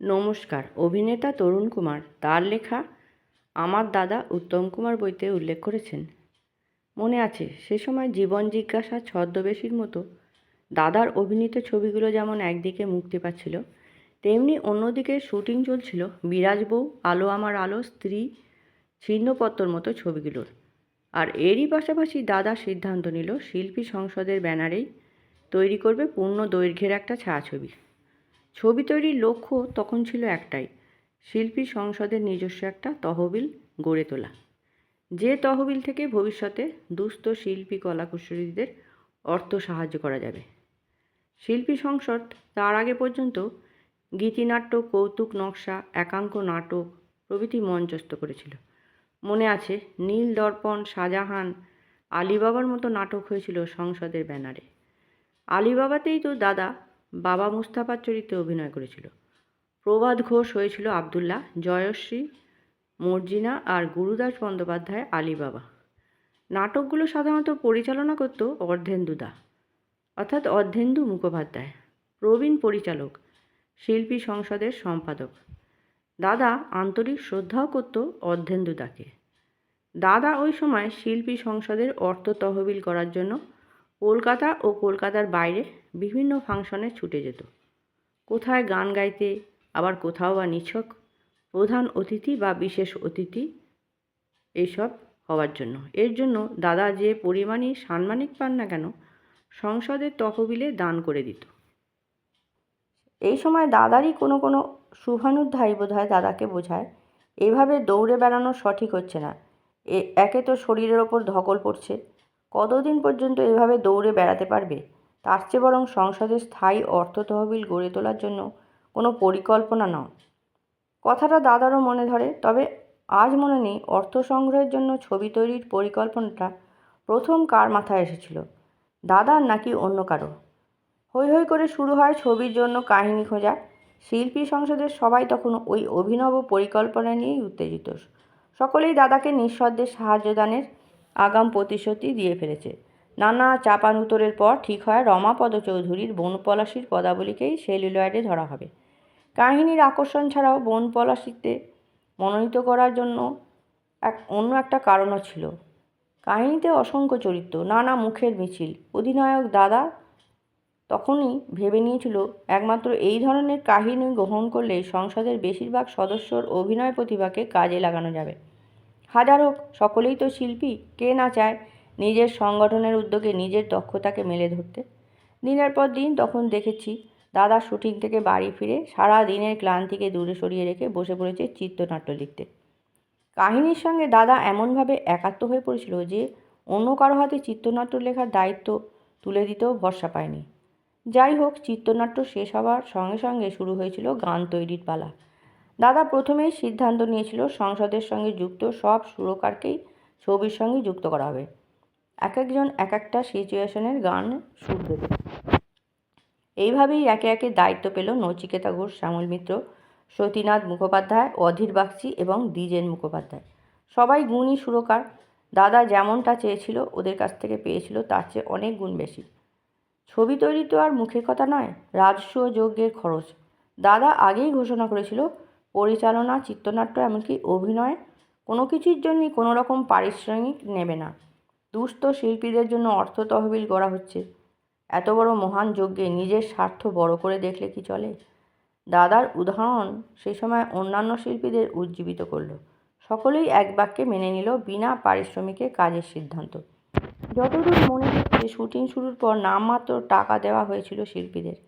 নমস্কার, অভিনেতা তরুণ কুমার, তার লেখা আমার দাদা উত্তম কুমার বইতে উল্লেখ করেছেন। মনে আছে, সে সময় জীবন জিজ্ঞাসা ছদ্মবেশীর মতো দাদার অভিনীত ছবিগুলো যেমন একদিকে মুক্তি পাচ্ছিল, তেমনি অন্যদিকে শুটিং চলছিল বিরাজ বউ, আলো আমার আলো, স্ত্রী, ছিন্নপত্তর মতো ছবিগুলোর। আর এরই পাশাপাশি দাদা সিদ্ধান্ত নিল শিল্পী সংসদের ব্যানারেই তৈরি করবে পূর্ণ দৈর্ঘ্যের একটা ছায়াছবি। ছবি তৈরির লক্ষ্য তখন ছিল একটাই, শিল্পী সংসদের নিজস্ব একটা তহবিল গড়ে তোলা। যে তহবিল থেকে ভবিষ্যতে দুস্থ শিল্পী কলাকুশলীদের অর্থ সাহায্য করা যাবে। শিল্পী সংসদ তার আগে পর্যন্ত গীতিনাট্য, কৌতুক, নকশা, একাঙ্ক নাটক প্রভৃতি মঞ্চস্থ করেছিল। মনে আছে, নীল দর্পণ, শাহজাহান, আলিবাবার মতো নাটক হয়েছিল সংসদের ব্যানারে। আলিবাবাতেই তো দাদা বাবা মুস্তাফার চরিত্রে অভিনয় করেছিল। প্রভাত ঘোষ হয়েছিল আবদুল্লাহ, জয়শ্রী, মর্জিনা আর গুরুদাস বন্দ্যোপাধ্যায়, আলিবাবা। নাটকগুলো সাধারণত পরিচালনা করত অর্ধেন্দুদা অর্থাৎ অর্ধেন্দু মুখোপাধ্যায়, প্রবীণ পরিচালক, শিল্পী সংসদের সম্পাদক। দাদা আন্তরিক শ্রদ্ধাও করত অর্ধেন্দুদাকে দাদা ওই সময় শিল্পী সংসদের অর্থ তহবিল করার জন্য কলকাতা ও কলকাতার বাইরে বিভিন্ন ফাংশনে ছুটে যেত। কোথায় গান গাইতে, আবার কোথাও বা নিছক, প্রধান অতিথি বা বিশেষ অতিথি এইসব হওয়ার জন্য। এর জন্য দাদা যে পরিমাণই সাম্মানিক পান না কেন, সংসদের তহবিলে দান করে দিত। এই সময় দাদারই কোনো কোনো শুভানুধ্যায়ী বোধ হয় দাদাকে বোঝায়, এভাবে দৌড়ে বেড়ানো সঠিক হচ্ছে না। একে তো শরীরের ওপর ধকল পড়ছে। কতদিন পর্যন্ত এভাবে দৌড়ে বেড়াতে পারবে? তার চেয়ে বরং সংসদে স্থায়ী অর্থ তহবিল গড়ে তোলার জন্য কোনো পরিকল্পনা নাও কথাটা দাদারও মনে ধরে, তবে আজ মনে নেই অর্থ সংগ্রহের জন্য ছবি তৈরির পরিকল্পনাটা প্রথম কার মাথায় এসেছিল, দাদার নাকি অন্য কারও? হৈ হৈ করে শুরু হয় ছবির জন্য কাহিনী খোঁজা। শিল্পী সংসদের সবাই তখন ওই অভিনব পরিকল্পনা নিয়েই উত্তেজিত। সকলেই দাদাকে নিঃশব্দে সাহায্যদানের আগাম প্রতিশ্রুতি দিয়ে ফেলেছে। নানা চাপান উত্তরের পর ঠিক হয় রমাপদ চৌধুরীর বনপলাশির পদাবলীকেই সেলুলয়েডে ধরা হবে। কাহিনীর আকর্ষণ ছাড়াও বনপলাশিতে মনোনীত করার জন্য এক, অন্য একটা কারণও ছিল। কাহিনীতে অসংখ্য চরিত্র, নানা মুখের মিছিল। অধিনায়ক দাদা তখনই ভেবে নিয়েছিল, একমাত্র এই ধরনের কাহিনী গ্রহণ করলেই সংসদের বেশিরভাগ সদস্যর অভিনয় প্রতিভাকে কাজে লাগানো যাবে। হাজার হোক সকলেই তো শিল্পী, কে না চায় নিজের সংগঠনের উদ্যোগে নিজের দক্ষতাকে মেলে ধরতে। দিনের পর দিন তখন দেখেছি, দাদা শুটিং থেকে বাড়ি ফিরে সারা দিনের ক্লান্তিকে দূরে সরিয়ে রেখে বসে পড়েছে চিত্রনাট্য লিখতে। কাহিনীর সঙ্গে দাদা এমনভাবে একাত্ম হয়ে পড়েছিল যে, অন্য কারও হাতে চিত্রনাট্য লেখার দায়িত্ব তুলে দিতেও ভরসা পায়নি। যাই হোক, চিত্রনাট্য শেষ হওয়ার সঙ্গে সঙ্গে শুরু হয়েছিল গান তৈরির পালা। দাদা প্রথমেই সিদ্ধান্ত নিয়েছিল সংসদের সঙ্গে যুক্ত সব সুরকারকেই ছবির সঙ্গে যুক্ত করা হবে। এক একজন এক একটা সিচুয়েশনের গান সুর দেবে এইভাবেই একে একে দায়িত্ব পেল নচিকেতা ঘোষ শ্যামল মিত্র, সতীনাথ মুখোপাধ্যায়, অধীর বাগচি এবং দ্বিজেন মুখোপাধ্যায়। সবাই গুণী সুরকার। দাদা যেমনটা চেয়েছিল, ওদের কাছ থেকে পেয়েছিল, তার চেয়ে অনেক গুণ বেশি। ছবি তৈরি তো আর মুখের কথা নয়, রাজস্ব যজ্ঞের খরচ। দাদা আগেই ঘোষণা করেছিল, পরিচালনা, চিত্রনাট্য, এমনকি অভিনয় কোনো কিছুর জন্যই কোনো রকম পারিশ্রমিক নেবে না। দুস্থ শিল্পীদের জন্য অর্থ তহবিল করা হচ্ছে। এত বড় মহান যজ্ঞে নিজের স্বার্থ বড় করে দেখলে কি চলে? দাদার উদাহরণ সেই সময় অন্যান্য শিল্পীদের উজ্জীবিত করল। সকলেই এক বাক্যে মেনে নিল বিনা পারিশ্রমিকে কাজের সিদ্ধান্ত। যতদূর মনে হচ্ছে শুটিং শুরুর পর নামমাত্র টাকা দেওয়া হয়েছিল শিল্পীদের।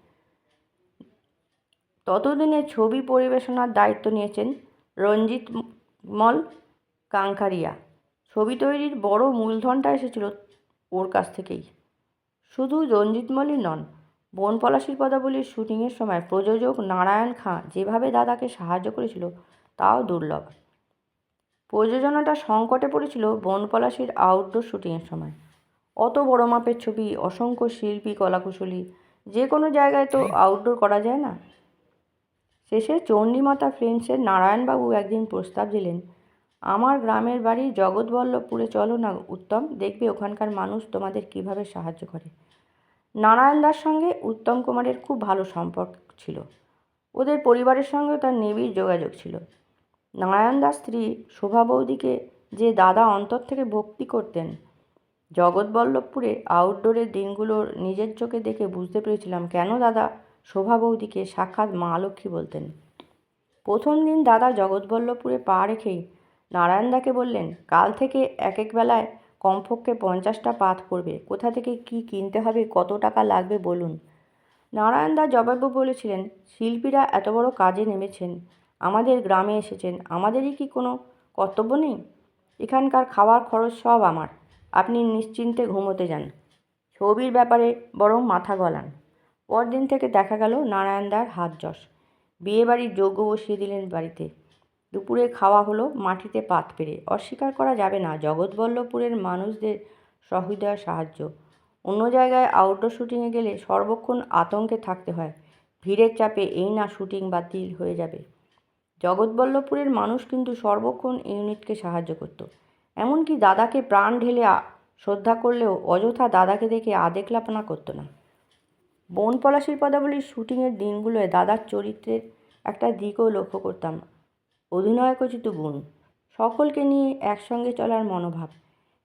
ততদিনে ছবি পরিবেশনার দায়িত্ব নিয়েছেন রঞ্জিত মল কাঙ্কারিয়া। ছবি তৈরির বড় মূলধনটা এসেছিল ওর কাছ থেকেই। শুধু রঞ্জিত মলই নন, বন বনপলাশির পদাবলীর শুটিংয়ের সময় প্রযোজক নারায়ণ খাঁ যেভাবে দাদাকে সাহায্য করেছিল, তাও দুর্লভ। প্রযোজনাটা সংকটে পড়েছিল বনপলাশির আউটডোর শুটিংয়ের সময়। অত বড় মাপের ছবি, অসংখ্য শিল্পী, কলাকুশলী, যে কোনো জায়গায় তো আউটডোর করা যায় না। শেষে চণ্ডীমাতা ফিল্মসের নারায়ণবাবু একদিন প্রস্তাব দিলেন আমার গ্রামের বাড়ি জগৎবল্লভপুরে। চলো না, উত্তম, দেখবে ওখানকার মানুষ তোমাদের কীভাবে সাহায্য করে। নারায়ণ দার সঙ্গে উত্তম কুমারের খুব ভালো সম্পর্ক ছিল। ওদের পরিবারের সঙ্গে তার নিবিড় যোগাযোগ ছিল। নারায়ণ দাস স্ত্রী শোভা বৌদিকে যে দাদা অন্তর থেকে ভক্তি করতেন, জগৎবল্লভপুরে আউটডোরের দিনগুলোর নিজের চোখে দেখে বুঝতে পেরেছিলাম কেন দাদা শোভা বৌদিকে সাক্ষাৎ মা লক্ষ্মী বলতেন। প্রথম দিন দাদা জগৎবল্লভপুরে পা রেখেই নারায়ণদাকে বললেন, কাল থেকে এক এক বেলায় কমপক্ষে পঞ্চাশটা পাত পড়বে। কোথা থেকে কি কিনতে হবে, কত টাকা লাগবে বলুন? নারায়ণদা জবাবে বলেছিলেন, শিল্পীরা এত বড় কাজে নেমেছেন, আমাদের গ্রামে এসেছেন, আমাদেরই কি কোনো কর্তব্য নেই? এখানকার খাওয়ার খরচ সব আমার, আপনি নিশ্চিন্তে ঘুমোতে যান। ছবির ব্যাপারে বরং মাথা গলান। পরদিন থেকে দেখা গেল নারায়ণদার হাত যশ। বিয়েবাড়ির যজ্ঞ বসিয়ে দিলেন বাড়িতে। দুপুরে খাওয়া হলো মাটিতে পাত পেরে অস্বীকার করা যাবে না, জগৎবল্লভপুরের মানুষদের সহৃদয় সাহায্য। অন্য জায়গায় আউটডোর শুটিংয়ে গেলে সর্বক্ষণ আতঙ্কে থাকতে হয়। ভিড়ের চাপে এই না শুটিং বাতিল হয়ে যাবে। জগৎবল্লভপুরের মানুষ কিন্তু সর্বক্ষণ ইউনিটকে সাহায্য করত। এমনকি দাদাকে প্রাণ ঢেলে শ্রদ্ধা করলেও অযথা দাদাকে দেখে আদেকলাপনা করতো না। বন পলাশির পদাবলীর শুটিংয়ের দিনগুলোয় দাদার চরিত্রের একটা দিকও লক্ষ্য করতাম। অভিনয়কোচিত গুণ সকলকে নিয়ে একসঙ্গে চলার মনোভাব।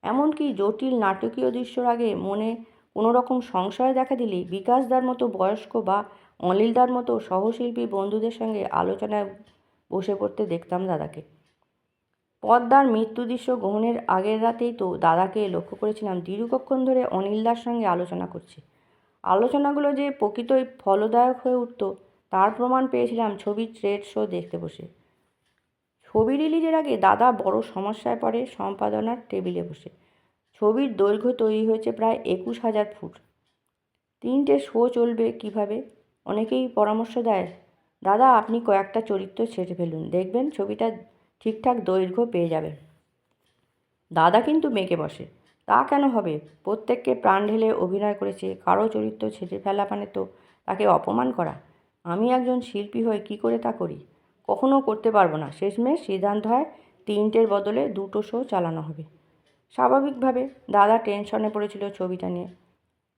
এমনকি জটিল নাটকীয় দৃশ্যর আগে মনে কোনো রকম সংশয় দেখা দিলেই বিকাশদার মতো বয়স্ক বা অনিলদার মতো সহশিল্পী বন্ধুদের সঙ্গে আলোচনায় বসে পড়তে দেখতাম দাদাকে। পদ্মার মৃত্যু দৃশ্য গ্রহণের আগের রাতেই তো দাদাকে লক্ষ্য করেছিলাম দীর্ঘক্ষণ ধরে অনিলদার সঙ্গে আলোচনা করছে। আলোচনাগুলো যে প্রকৃতই ফলদায়ক হয়ে উঠত, তার প্রমাণ পেয়েছিলাম ছবির ট্রেড শো দেখতে বসে। ছবি রিলিজের আগে দাদা বড় সমস্যায় পড়ে সম্পাদনার টেবিলে বসে। ছবির দৈর্ঘ্য তৈরি হয়েছে প্রায় একুশ হাজার ফুট। তিনটে শো চলবে কীভাবে? অনেকেই পরামর্শ দেয়, দাদা, আপনি কয়েকটা চরিত্র ছেড়ে ফেলুন। দেখবেন ছবিটা ঠিকঠাক দৈর্ঘ্য পেয়ে যাবেন। দাদা কিন্তু মেকে বসে, তা কেন হবে? প্রত্যেককে প্রাণ ঢেলে অভিনয় করেছে। কারও চরিত্র ছেড়ে ফেলা মানে তো তাকে অপমান করা। আমি একজন শিল্পী হয়ে কী করে তা করি? কখনো করতে পারব না। শেষমেশ সিদ্ধান্ত হয়, তিনটের বদলে দুটো শো চালানো হবে। স্বাভাবিকভাবে দাদা টেনশনে পড়েছিল ছবিটা নিয়ে।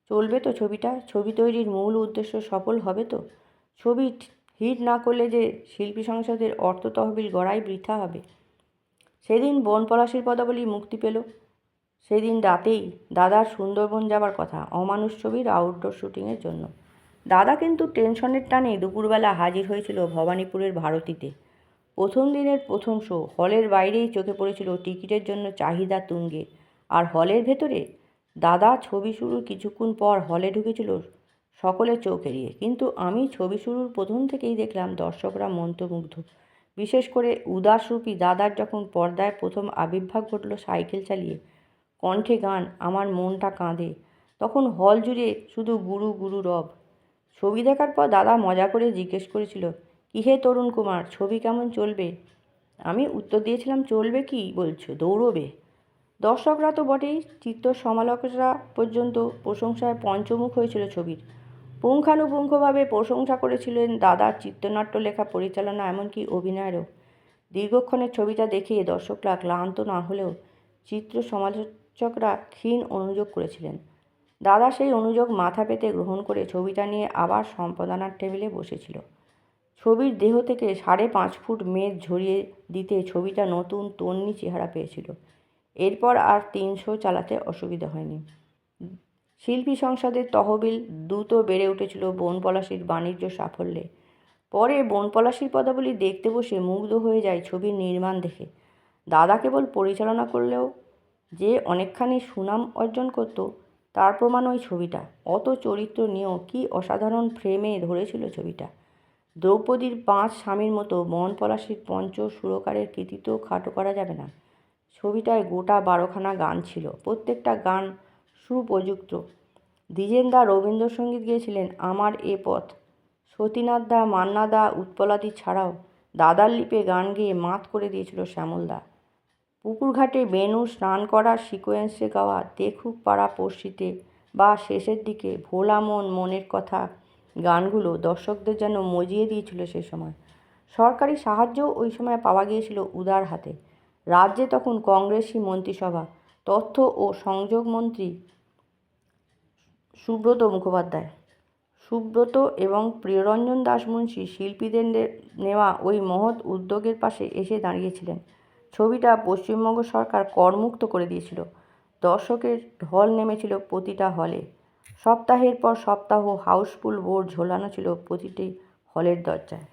চলবে তো ছবিটা? ছবি তৈরির মূল উদ্দেশ্য সফল হবে তো? ছবি হিট না করলে যে শিল্পী সংসদের অর্থ তহবিল গড়াই বৃথা হবে। সেদিন বন পলাশির পদাবলী মুক্তি পেল। সেদিন রাতেই দাদার সুন্দরবন যাবার কথা, অমানুষ ছবির আউটডোর শুটিংয়ের জন্য। দাদা কিন্তু টেনশনের টানে দুপুরবেলা হাজির হয়েছিল ভবানীপুরের ভারতীতে। প্রথম দিনের প্রথম শো, হলের বাইরেই চোখে পড়েছিল টিকিটের জন্য চাহিদা তুঙ্গে। আর হলের ভেতরে দাদা ছবি শুরুর কিছুক্ষণ পর হলে ঢুকেছিল সকলে চোখ এড়িয়ে। কিন্তু আমি ছবি শুরুর প্রথম থেকেই দেখলাম দর্শকরা মন্ত্রমুগ্ধ বিশেষ করে উদাসরূপী দাদার যখন পর্দায় প্রথম আবির্ভাব ঘটল সাইকেল চালিয়ে, কণ্ঠে গান, আমার মনটা কাঁদে। তখন হল জুড়ে শুধু গুরু গুরু রব। ছবি দেখার পর দাদা মজা করে জিজ্ঞেস করেছিল কি হে তরুণ কুমার, ছবি কেমন চলবে? আমি উত্তর দিয়েছিলাম, চলবে কি? বলছো, দৌড়বে। দর্শকরা তো বটেই, চিত্র সমালোচকরা পর্যন্ত প্রশংসায় পঞ্চমুখ হয়েছিল ছবির। পুঙ্খানুপুঙ্খভাবে প্রশংসা করেছিলেন দাদার চিত্রনাট্য লেখা পরিচালনা, এমনকি অভিনয়েরও। দীর্ঘক্ষণের ছবিটা দেখে দর্শকরা ক্লান্ত না হলেও চিত্র সমালোচকরা ক্ষীণ অনুযোগ করেছিলেন। দাদা সেই অনুযোগ মাথা পেতে গ্রহণ করে ছবিটা নিয়ে আবার সম্পাদনার টেবিলে বসেছিল। ছবির দেহ থেকে সাড়ে পাঁচ ফুট মেদ ঝরিয়ে দিতে ছবিটা নতুন তন্নি চেহারা পেয়েছিল। এরপর আর তিনশো চালাতে অসুবিধা হয়নি। শিল্পী সংসদের তহবিল দ্রুত বেড়ে উঠেছিল বনপলাশির বাণিজ্য সাফল্যে। পরে বনপলাশির পদাবলী দেখতে বসে মুগ্ধ হয়ে যায় ছবির নির্মাণ দেখে। দাদা কেবল পরিচালনা করলেও যে অনেকখানি সুনাম অর্জন করত তার প্রমাণ ওই ছবিটা। অত চরিত্র নিয়েও কী অসাধারণ ফ্রেমে ধরেছিল ছবিটা। দ্রৌপদীর পাঁচ স্বামীর মতো মন পলাশির পঞ্চ সুরকারের কৃতিত্ব খাটো করা যাবে না। ছবিটায় গোটা বারোখানা গান ছিল। প্রত্যেকটা গান সুপ্রযুক্ত। দ্বিজেন দা রবীন্দ্রসঙ্গীত গেয়েছিলেন আমার এ পথ। সতীনাথ দা, মান্না দা, উৎপলাদি ছাড়াও দাদার লিপে গান গেয়ে মাত করে দিয়েছিল শ্যামলদা। পুকুরঘাটে বেনু স্নান করার সিকোয়েন্সে গাওয়া দেখুক পাড়া পড়শিতে বা শেষের দিকে ভোলা মন মনের কথা গানগুলো দর্শকদের যেন মজিয়ে দিয়েছিল সে সময়। সরকারি সাহায্যও ওই সময় পাওয়া গিয়েছিল উদার হাতে। রাজ্যে তখন কংগ্রেসি মন্ত্রিসভা, তথ্য ও সংযোগ মন্ত্রী সুব্রত মুখোপাধ্যায়। সুব্রত এবং প্রিয়রঞ্জন দাস দাশমুন্সি শিল্পীদের নেওয়া ওই মহৎ উদ্যোগের পাশে এসে দাঁড়িয়েছিলেন। ছবিটা পশ্চিমবঙ্গ সরকার করমুক্ত করে দিয়েছিল। দর্শকের ঢল নেমেছিল প্রতিটা হলে। সপ্তাহের পর সপ্তাহ হাউসফুল বোর্ড ঝোলানো ছিল প্রতিটি হলের দরজায়।